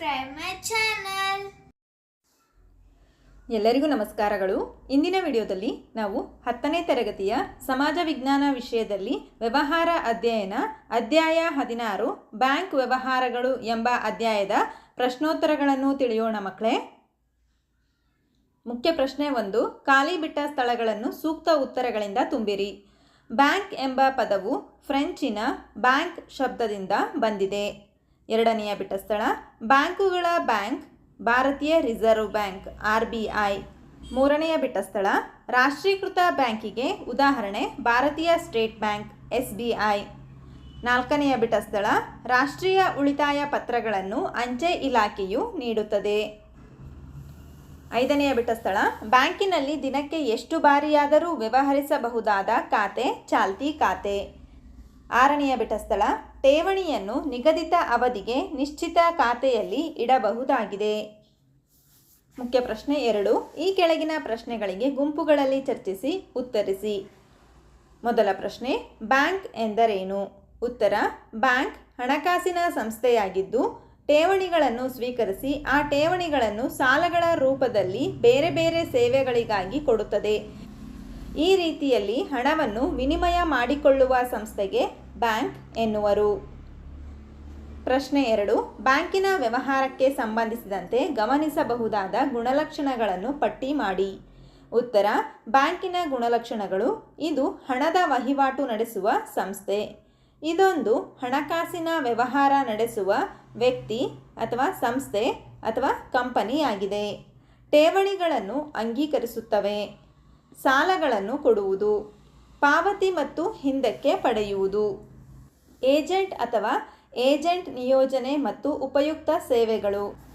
subscribe my channel ಎಲ್ಲರಿಗೂ ನಮಸ್ಕಾರಗಳು. ಇಂದಿನ ವಿಡಿಯೋದಲ್ಲಿ ನಾವು ಹತ್ತನೇ ತರಗತಿಯ ಸಮಾಜ ವಿಜ್ಞಾನ ವಿಷಯದಲ್ಲಿ ವ್ಯವಹಾರ ಅಧ್ಯಯನ, ಅಧ್ಯಾಯ ಹದಿನಾರು, ಬ್ಯಾಂಕ್ ವ್ಯವಹಾರಗಳು ಎಂಬ ಅಧ್ಯಾಯದ ಪ್ರಶ್ನೋತ್ತರಗಳನ್ನು ತಿಳಿಯೋಣ ಮಕ್ಕಳೇ. ಮುಖ್ಯ ಪ್ರಶ್ನೆ ಒಂದು, ಖಾಲಿ ಬಿಟ್ಟ ಸ್ಥಳಗಳನ್ನು ಸೂಕ್ತ ಉತ್ತರಗಳಿಂದ ತುಂಬಿರಿ. ಬ್ಯಾಂಕ್ ಎಂಬ ಪದವು ಫ್ರೆಂಚಿನ ಬ್ಯಾಂಕ್ ಶಬ್ದದಿಂದ ಬಂದಿದೆ. ಎರಡನೆಯ ಬಿಟ್ಟ ಸ್ಥಳ ಬ್ಯಾಂಕುಗಳ ಬ್ಯಾಂಕ್, ಭಾರತೀಯ reserve bank R B I ಮೂರನೆಯ ಬಿಟ್ಟ ಸ್ಥಳ ರಾಷ್ಟ್ರೀಕೃತ ಬ್ಯಾಂಕಿಗೆ ಉದಾಹರಣೆ, ಭಾರತೀಯ state bank S B I ನಾಲ್ಕನೆಯ ಬಿಟ್ಟ ಸ್ಥಳ ರಾಷ್ಟ್ರೀಯ ಉಳಿತಾಯ ಪತ್ರಗಳನ್ನು ಅಂಚೆ ಇಲಾಖೆಯು ನೀಡುತ್ತದೆ. ಐದನೆಯ ಬಿಟ್ಟ ಸ್ಥಳ ಬ್ಯಾಂಕಿನಲ್ಲಿ ದಿನಕ್ಕೆ ಎಷ್ಟು ಬಾರಿಯಾದರೂ ವ್ಯವಹರಿಸಬಹುದಾದ ಖಾತೆ, ಚಾಲ್ತಿ ಖಾತೆ. ಆರನೆಯ ಬಿಟ್ಟ ಸ್ಥಳ ಠೇವಣಿಯನ್ನು ನಿಗದಿತ ಅವಧಿಗೆ ನಿಶ್ಚಿತ ಖಾತೆಯಲ್ಲಿ ಇಡಬಹುದಾಗಿದೆ. ಮುಖ್ಯ ಪ್ರಶ್ನೆ ಎರಡು, ಈ ಕೆಳಗಿನ ಪ್ರಶ್ನೆಗಳಿಗೆ ಗುಂಪುಗಳಲ್ಲಿ ಚರ್ಚಿಸಿ, ಉತ್ತರಿಸಿ. ಮೊದಲ ಪ್ರಶ್ನೆ, ಬ್ಯಾಂಕ್ ಎಂದರೇನು? ಉತ್ತರ, ಬ್ಯಾಂಕ್ ಹಣಕಾಸಿನ ಸಂಸ್ಥೆಯಾಗಿದ್ದು, ಠೇವಣಿಗಳನ್ನು ಸ್ವೀಕರಿಸಿ, ಆ ಠೇವಣಿಗಳನ್ನು ಸಾಲಗಳ ರೂಪದಲ್ಲಿ ಬೇರೆ ಬೇರೆ ಸೇವೆಗಳಿಗಾಗಿ ಕೊಡುತ್ತದೆ. ಈ ರೀತಿಯಲ್ಲಿ ಹಣವನ್ನು ವಿನಿಮಯ ಮಾಡಿಕೊಳ್ಳುವ ಸಂಸ್ಥೆಗೆ ಬ್ಯಾಂಕ್ ಎನ್ನುವರು. ಪ್ರಶ್ನೆ ಎರಡು, ಬ್ಯಾಂಕಿನ ವ್ಯವಹಾರಕ್ಕೆ ಸಂಬಂಧಿಸಿದಂತೆ ಗಮನಿಸಬಹುದಾದ ಗುಣಲಕ್ಷಣಗಳನ್ನು ಪಟ್ಟಿ ಮಾಡಿ. ಉತ್ತರ, ಬ್ಯಾಂಕಿನ ಗುಣಲಕ್ಷಣಗಳು, ಇದು ಹಣದ ವಹಿವಾಟು ನಡೆಸುವ ಸಂಸ್ಥೆ. ಇದೊಂದು ಹಣಕಾಸಿನ ವ್ಯವಹಾರ ನಡೆಸುವ ವ್ಯಕ್ತಿ ಅಥವಾ ಸಂಸ್ಥೆ ಅಥವಾ ಕಂಪನಿಯಾಗಿದೆ. ಠೇವಣಿಗಳನ್ನು ಅಂಗೀಕರಿಸುತ್ತವೆ. ಸಾಲಗಳನ್ನು ಕೊಡುವುದು. ಪಾವತಿ ಮತ್ತು ಹಿಂದಕ್ಕೆ ಪಡೆಯುವುದು. ಏಜೆಂಟ್ ಅಥವಾ ಏಜೆಂಟ್ ನಿಯೋಜನೆ ಮತ್ತು ಉಪಯುಕ್ತ ಸೇವೆಗಳು.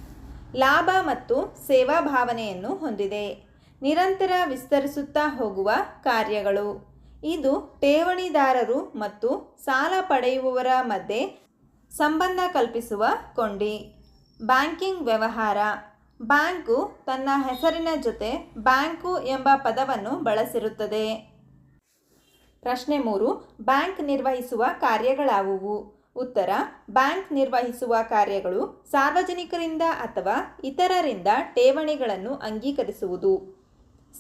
ಲಾಭ ಮತ್ತು ಸೇವಾ ಭಾವನೆಯನ್ನು ಹೊಂದಿದೆ. ನಿರಂತರ ವಿಸ್ತರಿಸುತ್ತಾ ಹೋಗುವ ಕಾರ್ಯಗಳು. ಇದು ಠೇವಣಿದಾರರು ಮತ್ತು ಸಾಲ ಪಡೆಯುವವರ ಮಧ್ಯೆ ಸಂಬಂಧ ಕಲ್ಪಿಸುವ ಕೊಂಡಿ. ಬ್ಯಾಂಕಿಂಗ್ ವ್ಯವಹಾರ. ಬ್ಯಾಂಕು ತನ್ನ ಹೆಸರಿನ ಜೊತೆ ಬ್ಯಾಂಕು ಎಂಬ ಪದವನ್ನು ಬಳಸಿರುತ್ತದೆ. ಪ್ರಶ್ನೆ ಮೂರು, ಬ್ಯಾಂಕ್ ನಿರ್ವಹಿಸುವ ಕಾರ್ಯಗಳಾವುವು? ಉತ್ತರ, ಬ್ಯಾಂಕ್ ನಿರ್ವಹಿಸುವ ಕಾರ್ಯಗಳು ಸಾರ್ವಜನಿಕರಿಂದ ಅಥವಾ ಇತರರಿಂದ ಠೇವಣಿಗಳನ್ನು ಅಂಗೀಕರಿಸುವುದು.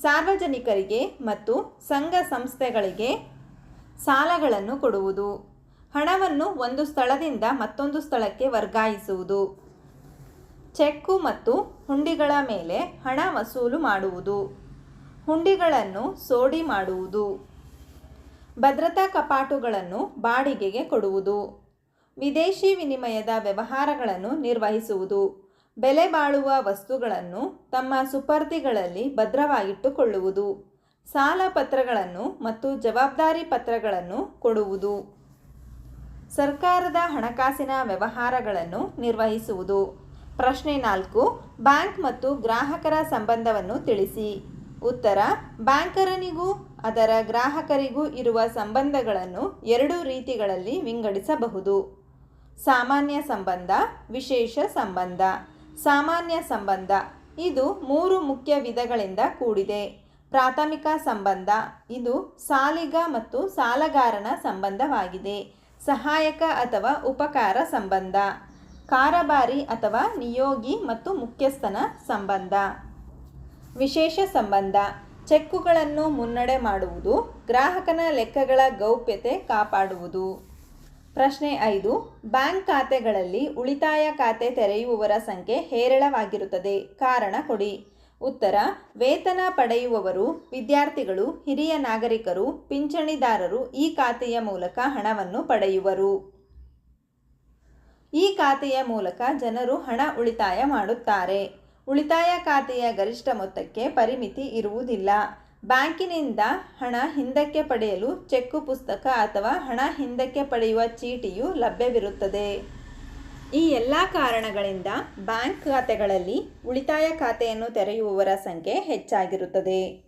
ಸಾರ್ವಜನಿಕರಿಗೆ ಮತ್ತು ಸಂಘ ಸಂಸ್ಥೆಗಳಿಗೆ ಸಾಲಗಳನ್ನು ಕೊಡುವುದು. ಹಣವನ್ನು ಒಂದು ಸ್ಥಳದಿಂದ ಮತ್ತೊಂದು ಸ್ಥಳಕ್ಕೆ ವರ್ಗಾಯಿಸುವುದು. ಚೆಕ್ಕು ಮತ್ತು ಹುಂಡಿಗಳ ಮೇಲೆ ಹಣ ವಸೂಲು ಮಾಡುವುದು. ಹುಂಡಿಗಳನ್ನು ಸೋಡಿ ಮಾಡುವುದು. ಭದ್ರತಾ ಕಪಾಟುಗಳನ್ನು ಬಾಡಿಗೆಗೆ ಕೊಡುವುದು. ವಿದೇಶಿ ವಿನಿಮಯದ ವ್ಯವಹಾರಗಳನ್ನು ನಿರ್ವಹಿಸುವುದು. ಬೆಲೆ ಬಾಳುವ ವಸ್ತುಗಳನ್ನು ತಮ್ಮ ಸುಪರ್ದಿಗಳಲ್ಲಿ ಭದ್ರವಾಗಿಟ್ಟುಕೊಳ್ಳುವುದು. ಸಾಲ ಪತ್ರಗಳನ್ನು ಮತ್ತು ಜವಾಬ್ದಾರಿ ಪತ್ರಗಳನ್ನು ಕೊಡುವುದು. ಸರ್ಕಾರದ ಹಣಕಾಸಿನ ವ್ಯವಹಾರಗಳನ್ನು ನಿರ್ವಹಿಸುವುದು. ಪ್ರಶ್ನೆ ನಾಲ್ಕು, ಬ್ಯಾಂಕ್ ಮತ್ತು ಗ್ರಾಹಕರ ಸಂಬಂಧವನ್ನು ತಿಳಿಸಿ. ಉತ್ತರ, ಬ್ಯಾಂಕರನಿಗೂ ಅದರ ಗ್ರಾಹಕರಿಗೂ ಇರುವ ಸಂಬಂಧಗಳನ್ನು ಎರಡು ರೀತಿಗಳಲ್ಲಿ ವಿಂಗಡಿಸಬಹುದು. ಸಾಮಾನ್ಯ ಸಂಬಂಧ, ವಿಶೇಷ ಸಂಬಂಧ. ಸಾಮಾನ್ಯ ಸಂಬಂಧ, ಇದು ಮೂರು ಮುಖ್ಯ ವಿಧಗಳಿಂದ ಕೂಡಿದೆ. ಪ್ರಾಥಮಿಕ ಸಂಬಂಧ, ಇದು ಸಾಲಿಗ ಮತ್ತು ಸಾಲಗಾರನ ಸಂಬಂಧವಾಗಿದೆ. ಸಹಾಯಕ ಅಥವಾ ಉಪಕಾರ ಸಂಬಂಧ. ಕಾರಬಾರಿ ಅಥವಾ ನಿಯೋಗಿ ಮತ್ತು ಮುಖ್ಯಸ್ಥನ ಸಂಬಂಧ. ವಿಶೇಷ ಸಂಬಂಧ ಚೆಕ್ಕುಗಳನ್ನು ಮುನ್ನಡೆ ಮಾಡುವುದು, ಗ್ರಾಹಕನ ಲೆಕ್ಕಗಳ ಗೌಪ್ಯತೆ ಕಾಪಾಡುವುದು. ಪ್ರಶ್ನೆ ಐದು, ಬ್ಯಾಂಕ್ ಖಾತೆಗಳಲ್ಲಿ ಉಳಿತಾಯ ಖಾತೆ ತೆರೆಯುವವರ ಸಂಖ್ಯೆ ಹೇರಳವಾಗಿರುತ್ತದೆ. ಕಾರಣ ಕೊಡಿ. ಉತ್ತರ, ವೇತನ ಪಡೆಯುವವರು, ವಿದ್ಯಾರ್ಥಿಗಳು, ಹಿರಿಯ ನಾಗರಿಕರು, ಪಿಂಚಣಿದಾರರು ಈ ಖಾತೆಯ ಮೂಲಕ ಹಣವನ್ನು ಪಡೆಯುವರು. ಈ ಖಾತೆಯ ಮೂಲಕ ಜನರು ಹಣ ಉಳಿತಾಯ ಮಾಡುತ್ತಾರೆ. ಉಳಿತಾಯ ಖಾತೆಯ ಗರಿಷ್ಠ ಮೊತ್ತಕ್ಕೆ ಪರಿಮಿತಿ ಇರುವುದಿಲ್ಲ. ಬ್ಯಾಂಕಿನಿಂದ ಹಣ ಹಿಂದಕ್ಕೆ ಪಡೆಯಲು ಚೆಕ್ಕು ಪುಸ್ತಕ ಅಥವಾ ಹಣ ಹಿಂದಕ್ಕೆ ಪಡೆಯುವ ಚೀಟಿಯು ಲಭ್ಯವಿರುತ್ತದೆ. ಈ ಎಲ್ಲ ಕಾರಣಗಳಿಂದ ಬ್ಯಾಂಕ್ ಖಾತೆಗಳಲ್ಲಿ ಉಳಿತಾಯ ಖಾತೆಯನ್ನು ತೆರೆಯುವವರ ಸಂಖ್ಯೆ ಹೆಚ್ಚಾಗಿರುತ್ತದೆ.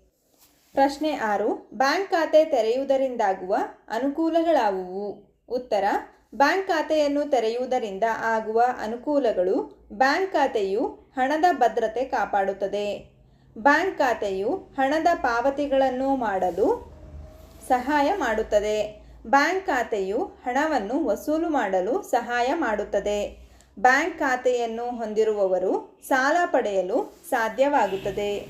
ಪ್ರಶ್ನೆ ಆರು, ಬ್ಯಾಂಕ್ ಖಾತೆ ತೆರೆಯುವುದರಿಂದಾಗುವ ಅನುಕೂಲಗಳಾವುವು? ಉತ್ತರ ಬ್ಯಾಂಕ್ ಖಾತೆಯನ್ನು ತೆರೆಯುವುದರಿಂದ ಆಗುವ ಅನುಕೂಲಗಳು ಬ್ಯಾಂಕ್ ಖಾತೆಯು ಹಣದ ಭದ್ರತೆ ಕಾಪಾಡುತ್ತದೆ. ಬ್ಯಾಂಕ್ ಖಾತೆಯು ಹಣದ ಪಾವತಿಗಳನ್ನು ಮಾಡಲು ಸಹಾಯ ಮಾಡುತ್ತದೆ. ಬ್ಯಾಂಕ್ ಖಾತೆಯು ಹಣವನ್ನು ವಸೂಲು ಮಾಡಲು ಸಹಾಯ ಮಾಡುತ್ತದೆ. ಬ್ಯಾಂಕ್ ಖಾತೆಯನ್ನು ಹೊಂದಿರುವವರು ಸಾಲ ಪಡೆಯಲು ಸಾಧ್ಯವಾಗುತ್ತದೆ.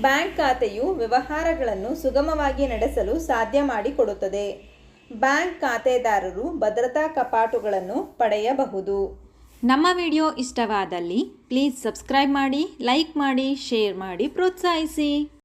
ಬ್ಯಾಂಕ್ ಖಾತೆಯು ವ್ಯವಹಾರಗಳನ್ನು ಸುಗಮವಾಗಿ ನಡೆಸಲು ಸಾಧ್ಯ ಮಾಡಿಕೊಡುತ್ತದೆ. ಬ್ಯಾಂಕ್ ಖಾತೆದಾರರು ಭದ್ರತಾ ಕಪಾಟುಗಳನ್ನು ಪಡೆಯಬಹುದು. ನಮ್ಮ ವಿಡಿಯೋ ಇಷ್ಟವಾದಲ್ಲಿ ಪ್ಲೀಸ್ ಸಬ್ಸ್ಕ್ರೈಬ್ ಮಾಡಿ, ಲೈಕ್ ಮಾಡಿ, ಶೇರ್ ಮಾಡಿ, ಪ್ರೋತ್ಸಾಹಿಸಿ.